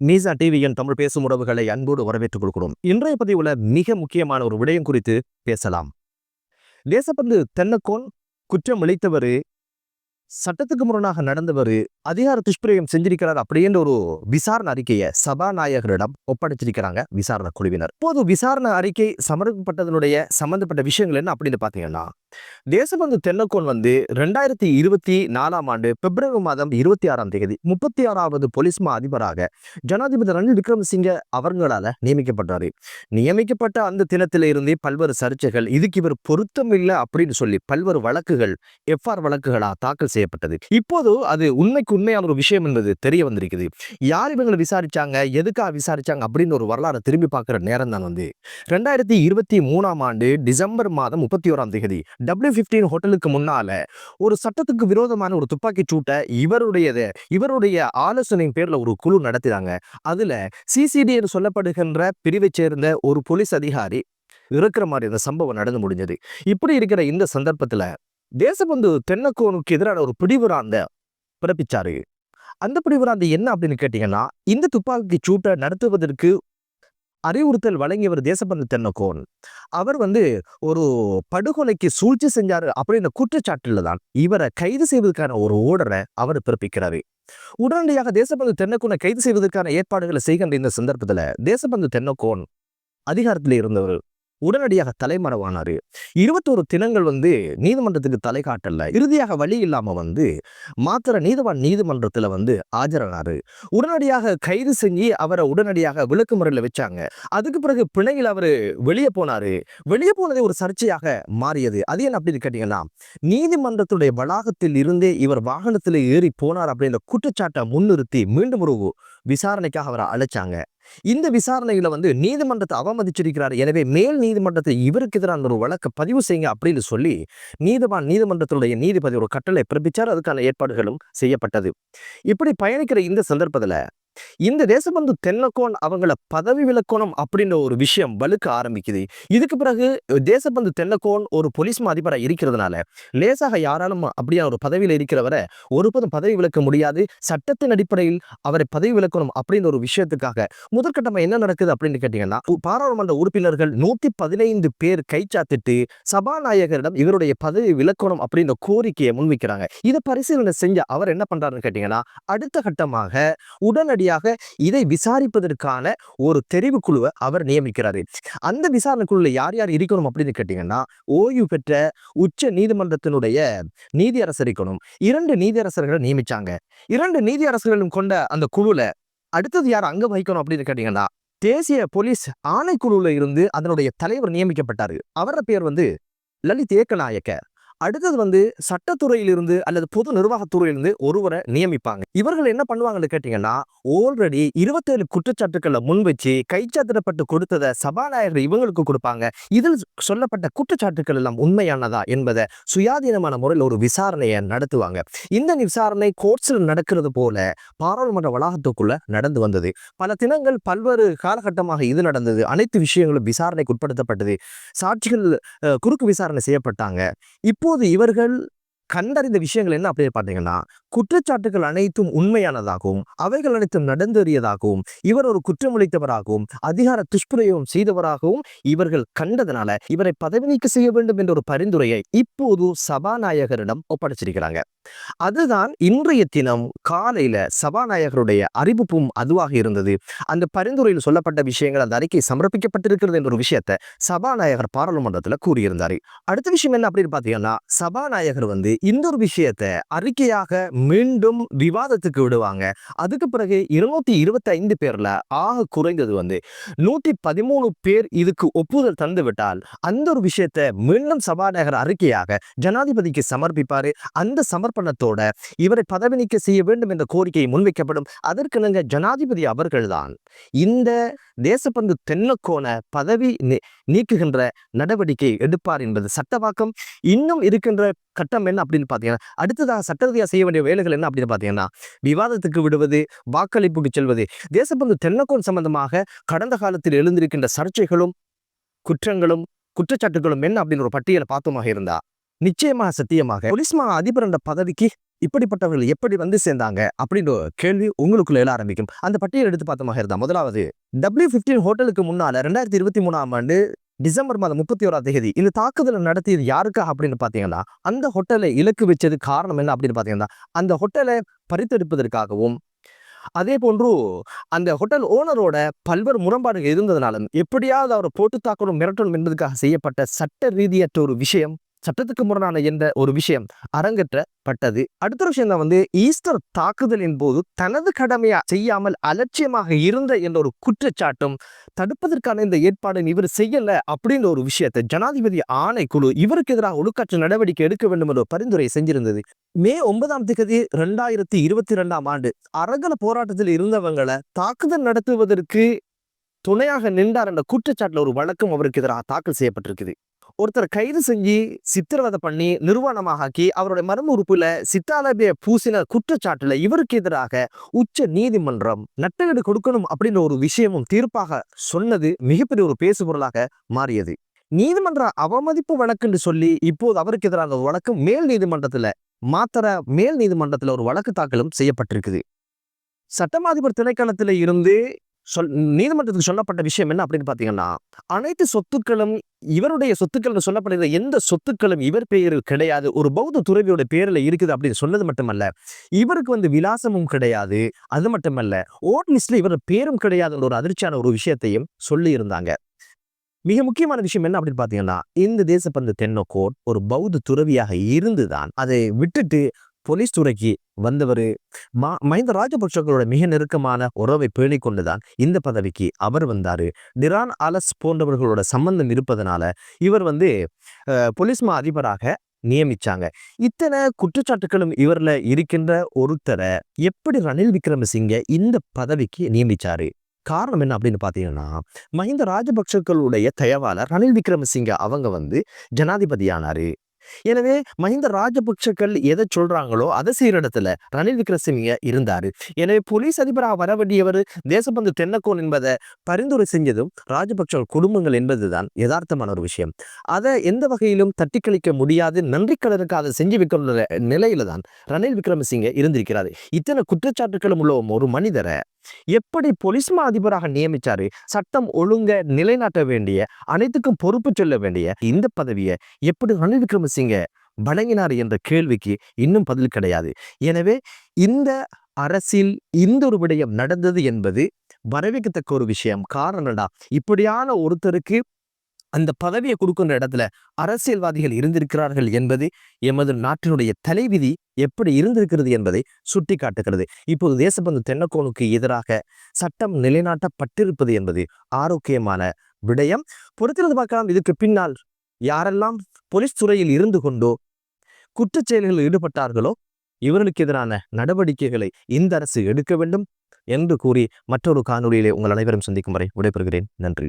நீசா டிவியின் தமிழ் பேசும் உறவுகளை அன்போடு வரவேற்றுக் கொள்கிறோம். இன்றைய பதிவுல மிக முக்கியமான ஒரு விடயம் குறித்து பேசலாம். தேசப்பந்து தென்னக்கோன் குற்றம் இழைத்தவர் சட்டத்துக்கு முரணாக நடந்தவர் அதிகார துஷ்பிரயோகம் செஞ்சிருக்கிறார் அப்படின்ற ஒரு விசாரணை அறிக்கையை சபாநாயகரிடம் ஒப்படைச்சிருக்கிறாங்க விசாரணை குழுவினர். இப்போது விசாரணை அறிக்கை சமர்ப்பிக்கப்பட்டதனுடைய சம்பந்தப்பட்ட விஷயங்கள் என்ன அப்படின்னு பார்த்தீங்கன்னா தேசபந்து தென்னக்கோன் வந்து ரெண்டாயிரத்தி இருபத்தி நாலாம் ஆண்டு பிப்ரவரி மாதம் இருபத்தி ஆறாம் தேதி முப்பத்தி ஆறாவது போலீஸ் மா அதிபராக ஜனாதிபதி ரணில் விக்ரமசிங்க அவர்களால நியமிக்கப்பட்டாரு. நியமிக்கப்பட்ட அந்த தினத்தில இருந்தே பல்வேறு சர்ச்சைகள் இதுக்கு இவர் பொருத்தம் இல்லை அப்படின்னு சொல்லி பல்வேறு வழக்குகள் எஃப்ஆர் வழக்குகளா தாக்கல் செய்யப்பட்டது. இப்போது அது உண்மைக்கு உண்மையான ஒரு விஷயம் என்பது தெரிய வந்திருக்குது. யார் இவங்களை விசாரிச்சாங்க எதுக்காக விசாரிச்சாங்க அப்படின்னு ஒரு வரலாறு திரும்பி பார்க்குற நேரம் தான் வந்து ரெண்டாயிரத்தி இருபத்தி மூணாம் ஆண்டு டிசம்பர் மாதம் முப்பத்தி ஓராம் தேதி டபிள்யூ பிப்டீன் ஹோட்டலுக்கு முன்னால ஒரு சட்டத்துக்கு விரோதமான ஒரு துப்பாக்கி சூட்டை இவருடையது இவருடைய ஆலோசனையின் பேர்ல ஒரு குழு நடத்தினாங்க. அதுல சிசிடி என்று சொல்லப்படுகின்ற பிரிவை சேர்ந்த ஒரு போலீஸ் அதிகாரி இருக்கிற மாதிரி அந்த சம்பவம் நடந்து முடிஞ்சது. இப்படி இருக்கிற இந்த சந்தர்ப்பத்துல தேசபந்து தென்னக்கோனுக்கு எதிரான ஒரு பிடிவுராந்த பிறப்பிச்சாரு. அந்த பிடிவுராந்த என்ன அப்படின்னு கேட்டீங்கன்னா இந்த துப்பாக்கி சூட்டை நடத்துவதற்கு அறிவுறுத்தல் வழங்கியவர் தேசபந்து தென்னக்கோன் அவர் வந்து ஒரு படுகொலைக்கு சூழ்ச்சி செஞ்சாரு அப்படின்ற குற்றச்சாட்டில் தான். இவரை கைது செய்வதற்கான ஒரு ஓர்டரை அவர் பிறப்பிக்கிறாரு. உடனடியாக தேசபந்து தென்னக்கோனை கைது செய்வதற்கான ஏற்பாடுகளை செய்கின்ற இந்த சந்தர்ப்பத்துல தேசபந்து தென்னக்கோன் அதிகாரத்தில் இருந்தவர். உடனடியாக தலைமறைவானாரு. இருபத்தோரு தினங்கள் வந்து நீதிமன்றத்துக்கு தலை காட்டல. இறுதியாக வழி இல்லாம வந்து மாத்திர நீதவான் நீதிமன்றத்துல வந்து ஆஜரானாரு. உடனடியாக கைது செஞ்சு அவரை உடனடியாக விளக்கு முறையில் வச்சாங்க. அதுக்கு பிறகு பிணையில் அவரு வெளியே போனாரு. வெளியே போனதே ஒரு சர்ச்சையாக மாறியது. அது என்ன அப்படின்னு கேட்டீங்கன்னா நீதிமன்றத்துடைய வளாகத்தில் இருந்தே இவர் வாகனத்தில் ஏறி போனார் அப்படின்ற குற்றச்சாட்டை முன்னிறுத்தி மீண்டும் ஒரு விசாரணைக்காக அவரை அழைச்சாங்க. இந்த விசாரணையில வந்து நீதிமன்றத்தை அவமதிச்சிருக்கிறார். எனவே மேல் நீதிமன்றத்தை இவருக்கு எதிரான ஒரு வழக்கை பதிவு செய்யுங்க அப்படின்னு சொல்லி நீதிவான் நீதிமன்றத்துடைய நீதிபதி ஒரு கட்டளை பிறப்பிச்சார். அதுக்கான ஏற்பாடுகளும் செய்யப்பட்டது. இப்படி பயணிக்கிற இந்த சந்தர்ப்பத்துல இந்த தேசபந்து தென்னக்கோன் அவங்கள பதவி விலக்கணும் அப்படின்ற ஒரு விஷயம் வலுக்க ஆரம்பிக்குது. இதுக்கு பிறகு தேசபந்து தென்னக்கோன் ஒரு போலீஸ் அதிபராக இருக்கிறதுனால லேசாக யாராலும் அப்படியான ஒரு பதவியில் இருக்கிறவரை ஒருபோதும் பதவி விலக்க முடியாது. சட்டத்தின் அடிப்படையில் அவரை பதவி விலக்கணும் அப்படின்ற ஒரு விஷயத்துக்காக முதற்கட்டமாக என்ன நடக்குது அப்படின்னு கேட்டீங்கன்னா பாராளுமன்ற உறுப்பினர்கள் நூத்தி பதினைந்து பேர் கைச்சாத்திட்டு சபாநாயகரிடம் இவருடைய பதவி விலக்கணும் அப்படின்ற கோரிக்கையை முன்வைக்கிறாங்க. இதை பரிசீலனை செஞ்ச அவர் என்ன பண்றாருன்னு கேட்டீங்கன்னா அடுத்த கட்டமாக உடனடியாக இதை விசாரிப்பதற்கான ஒரு தெரிவு குழுவை அவர் நியமிக்கிறாரு. அந்த விசாரணை குழுல யார் யார் இருக்கணும் அப்படின்னு கேட்டீங்கன்னா ஓய்வு பெற்ற உச்ச நீதிமன்றத்தினுடைய நீதியரசர் இருக்கணும். இரண்டு நீதியரசர்களை நியமிச்சாங்க. இரண்டு நீதியரசர்களும் கொண்ட அந்த குழுல அடுத்தது யார் அங்க வகிக்கணும் அப்படின்னு கேட்டீங்கன்னா தேசிய போலீஸ் ஆணைக்குழுவில் இருந்து அதனுடைய தலைவர் நியமிக்கப்பட்டார். அவரோட பேர் வந்து லலித் ஏக்கநாயக்க. அடுத்தது வந்து சட்டத்துறையிலிருந்து அல்லது பொது நிர்வாகத்துறையிலிருந்து ஒருவரை நியமிப்பாங்க. இவர்கள் என்ன பண்ணுவாங்கன்னு கேட்டீங்கன்னா ஆல்ரெடி இருபத்தேழு குற்றச்சாட்டுக்களை முன்வச்சு கைச்சாத்திடப்பட்டு கொடுத்ததை சபாநாயகர் இவங்களுக்கு கொடுப்பாங்க. இதில் சொல்லப்பட்ட குற்றச்சாட்டுக்கள் எல்லாம் உண்மையானதா என்பதை சுயாதீனமான முறையில் ஒரு விசாரணையை நடத்துவாங்க. இந்த விசாரணை கோர்ட்ஸில் நடக்கிறது போல பாராளுமன்ற வளாகத்துக்குள்ள நடந்து வந்தது. பல தினங்கள் பல்வேறு காலகட்டமாக இது நடந்தது. அனைத்து விஷயங்களும் விசாரணைக்கு உட்படுத்தப்பட்டது. சாட்சிகள் குறுக்கு விசாரணை செய்யப்பட்டாங்க. இப்போ இப்போது இவர்கள் கண்டறிந்த விஷயங்கள் என்ன அப்படின்னு பார்த்தீங்கன்னா குற்றச்சாட்டுகள் அனைத்தும் உண்மையானதாகவும் அவைகள் அனைத்தும் நடந்தேறியதாகவும் இவர் ஒரு குற்றமளித்தவராகவும் அதிகார துஷ்பிரயோகம் செய்தவராகவும் இவர்கள் கண்டதனால இவரை பதவி நீக்க செய்ய வேண்டும் என்ற ஒரு பரிந்துரையை இப்போது சபாநாயகரிடம் ஒப்படைச்சிருக்கிறாங்க. அதுதான் இன்றைய தினம் காலையில சபாநாயகருடைய அறிவிப்பும் அதுவாக இருந்தது. அந்த பரிந்துரையில் சொல்லப்பட்ட விஷயங்கள் அந்த அறிக்கை சமர்ப்பிக்கப்பட்டிருக்கிறது என்ற ஒரு விஷயத்தை சபாநாயகர் பாராளுமன்றத்தில் கூறியிருந்தார். அடுத்த விஷயம் என்ன அப்படின்னு பார்த்தீங்கன்னா சபாநாயகர் வந்து இந்த ஒரு விஷயத்தை அறிக்கையாக மீண்டும் விவாதத்துக்கு விடுவாங்க. அதுக்கு பிறகு இருநூத்தி இருபத்தி ஐந்து பேர்ல ஆக குறைந்தது வந்து நூத்தி பதிமூணு பேர் இதுக்கு ஒப்புதல் தந்து விட்டால் அந்த ஒரு விஷயத்தை மீண்டும் சபாநாயகர் அறிக்கையாக ஜனாதிபதிக்கு சமர்ப்பிப்பாரு. அந்த சமர்ப்பணத்தோட இவரை பதவி நீக்க செய்ய வேண்டும் என்ற கோரிக்கை முன்வைக்கப்படும். அதற்கிணங்க ஜனாதிபதி அவர்கள்தான் இந்த தேசப்பந்து தென்னக்கோண பதவி நீக்குகின்ற நடவடிக்கை எடுப்பார் என்பது சட்டவாக்கம். இன்னும் இருக்கின்ற கட்டம் என்ன அப்படின்னு பார்த்தீங்கன்னா அடுத்ததாக சட்ட ரீதியாக செய்ய வேண்டிய வேலைகள் என்ன அப்படின்னு பார்த்தீங்கன்னா விவாதத்துக்கு விடுவது வாக்களிப்புக்கு செல்வது. தேசப்பந்து தென்னக்கோன் சம்பந்தமாக கடந்த காலத்தில் எழுந்திருக்கின்ற சர்ச்சைகளும் குற்றங்களும் குற்றச்சாட்டுகளும் என்ன அப்படின்னு ஒரு பட்டியலை பார்த்தோமாக இருந்தா நிச்சயமாக சத்தியமாக பொலிஸ்மா அதிபர் என்ற பதவிக்கு இப்படிப்பட்டவர்கள் எப்படி வந்து சேர்ந்தாங்க அப்படின்ற ஒரு கேள்வி உங்களுக்குள்ள எழ ஆரம்பிக்கும். அந்த பட்டியல் எடுத்து பார்த்தமாக இருந்தா முதலாவது டபிள்யூ பிப்டீன் ஹோட்டலுக்கு முன்னால ரெண்டாயிரத்தி இருபத்தி மூணாம் ஆண்டு டிசம்பர் மாதம் முப்பத்தி ஓராம் தேதி இந்த தாக்குதலை நடத்தியது யாருக்காக அப்படின்னு பார்த்தீங்கன்னா அந்த ஹோட்டலை இலக்கு வச்சது காரணம் என்ன அப்படின்னு பார்த்தீங்கன்னா அந்த ஹோட்டலை பறித்தெடுப்பதற்காகவும் அதே போன்று அந்த ஹோட்டல் ஓனரோட பல்வேறு முரண்பாடுகள் இருந்ததுனாலும் எப்படியாவது அவரை போட்டு தாக்கணும் மிரட்டணும் என்பதற்காக செய்யப்பட்ட சட்ட ரீதியற்ற ஒரு விஷயம் சட்டத்துக்கு முரணான என்ற ஒரு விஷயம் அரங்கேற்றப்பட்டது. அடுத்த விஷயம் தான் வந்து ஈஸ்டர் தாக்குதலின் போது தனது கடமையா செய்யாமல் அலட்சியமாக இருந்த என்ற ஒரு குற்றச்சாட்டும் தடுப்பதற்கான இந்த ஏற்பாடு இவர் செய்யல அப்படின்ற ஒரு விஷயத்தை ஜனாதிபதி ஆணைக்குழு இவருக்கு எதிராக ஒழுக்காற்று நடவடிக்கை எடுக்க வேண்டும் என்ற பரிந்துரை செஞ்சிருந்தது. மே ஒன்பதாம் தேதி ரெண்டாயிரத்தி இருபத்தி ரெண்டாம் ஆண்டு அரகல போராட்டத்தில் இருந்தவங்களை தாக்குதல் நடத்துவதற்கு துணையாக நின்றார் என்ற குற்றச்சாட்டுல ஒரு வழக்கம் அவருக்கு எதிராக தாக்கல் செய்யப்பட்டிருக்குது. ஒருத்தர் கைது செஞ்சு சித்திரவதை பண்ணி நிர்வாணமாக ஆக்கி அவருடைய மர்ம உறுப்புல சித்தாலபிய பூசின குற்றச்சாட்டுல இவருக்கு எதிராக உச்ச நீதிமன்றம் நட்டகடு கொடுக்கணும் அப்படின்ற ஒரு விஷயமும் தீர்ப்பாக சொன்னது மிகப்பெரிய ஒரு பேசுபொருளாக மாறியது. நீதிமன்ற அவமதிப்பு வழக்குன்னு சொல்லி இப்போது அவருக்கு எதிரான ஒரு வழக்கு மேல் நீதிமன்றத்துல மாத்திர மேல் நீதிமன்றத்துல ஒரு வழக்கு தாக்கலும் செய்யப்பட்டிருக்குது. சட்டமாதிபர் திணைக்களத்தில் இருந்து சொல் நீதிமன்றத்துக்கு சொல்லப்பட்ட விஷயம் என்ன அப்படின்னு பார்த்தீங்கன்னா அனைத்து சொத்துக்களும் இவருடைய சொத்துக்கள் சொல்லப்படுகிற எந்த சொத்துக்களும் இவர் பெயரில் கிடையாது. ஒரு பௌத்த துறவியோட பேரில் இருக்குது அப்படின்னு சொன்னது மட்டுமல்ல இவருக்கு வந்து விலாசமும் கிடையாது. அது மட்டுமல்ல ஓட் லிஸ்ட்ல இவர் பேரும் கிடையாதுன்ற ஒரு அதிர்ச்சியான ஒரு விஷயத்தையும் சொல்லி இருந்தாங்க. மிக முக்கியமான விஷயம் என்ன அப்படின்னு பார்த்தீங்கன்னா இந்த தேசப்பந்து தென்னோக்கோட் ஒரு பௌத்த துறவியாக இருந்துதான் அதை விட்டுட்டு போலீஸ் துறைக்கு வந்தவர் மா மஹிந்த ராஜபக்சங்களோட மிக நெருக்கமான உறவை பேணிக் கொண்டுதான் இந்த பதவிக்கு அவர் வந்தார். டிரான் அலஸ் போன்றவர்களோட சம்பந்தம் இருப்பதனால இவர் வந்து போலீஸ் மா அதிபராக நியமிச்சாங்க. இத்தனை குற்றச்சாட்டுகளும் இவரில் இருக்கின்ற ஒருத்தரை எப்படி ரணில் விக்ரமசிங்க இந்த பதவிக்கு நியமிச்சாரு? காரணம் என்ன அப்படின்னு பார்த்தீங்கன்னா மஹிந்த ராஜபக்சர்களுடைய தயவாளர் ரணில் விக்ரமசிங்க அவங்க வந்து ஜனாதிபதியானாரு. எனவே மஹிந்த ராஜபக்சக்கள் எதை சொல்றாங்களோ அதை செய்யற இடத்துல ரணில் விக்ரமசிங்க இருந்தாரு. எனவே போலீஸ் அதிபராக வர வேண்டியவர் தேசபந்து தென்னக்கோன் என்பதை பரிந்துரை செஞ்சதும் ராஜபக்ச குடும்பங்கள் என்பதுதான் யதார்த்தமான ஒரு விஷயம். அதை எந்த வகையிலும் தட்டி கழிக்க முடியாது. நன்றி கடனுக்கு அதை செஞ்சு வைக்கிற நிலையில தான் ரணில் விக்ரமசிங்க இருந்திருக்கிறார். இத்தனை குற்றச்சாட்டுகளும் உள்ள ஒரு மனிதரை எப்படி போலீஸ் மா அதிபராக நியமிச்சாரு? சட்டம் ஒழுங்க நிலைநாட்ட வேண்டிய அனைத்துக்கும் பொறுப்பு சொல்ல வேண்டிய இந்த பதவியை எப்படி ரணில் விக்ரமசிங்க வழங்கினார் என்ற கேள்விக்கு இன்னும் பதில் கிடையாது. எனவே இந்த அரசில் இந்த ஒரு விடயம் நடந்தது என்பது வரவேற்கத்தக்க ஒரு விஷயம். காரணம்டா இப்படியான ஒருத்தருக்கு அந்த பதவியை கொடுக்கின்ற இடத்துல அரசியல்வாதிகள் இருந்திருக்கிறார்கள் என்பது எமது நாட்டினுடைய தலைவிதி எப்படி இருந்திருக்கிறது என்பதை சுட்டி காட்டுகிறது இப்போது தேசபந்து தென்னக்கோனுக்கு எதிராக சட்டம் நிலைநாட்டப்பட்டிருப்பது என்பது ஆரோக்கியமான விடயம். பொறுத்திருந்து பார்க்கலாம் இதுக்கு பின்னால் யாரெல்லாம் போலீஸ் துறையில் இருந்து கொண்டோ குற்றச்செயல்களில் ஈடுபட்டார்களோ இவர்களுக்கு எதிரான நடவடிக்கைகளை இந்த அரசு எடுக்க வேண்டும் என்று கூறி மற்றொரு காணொலியிலே உங்கள் அனைவரும் சந்திக்கும் வரை விடைபெறுகிறேன். நன்றி.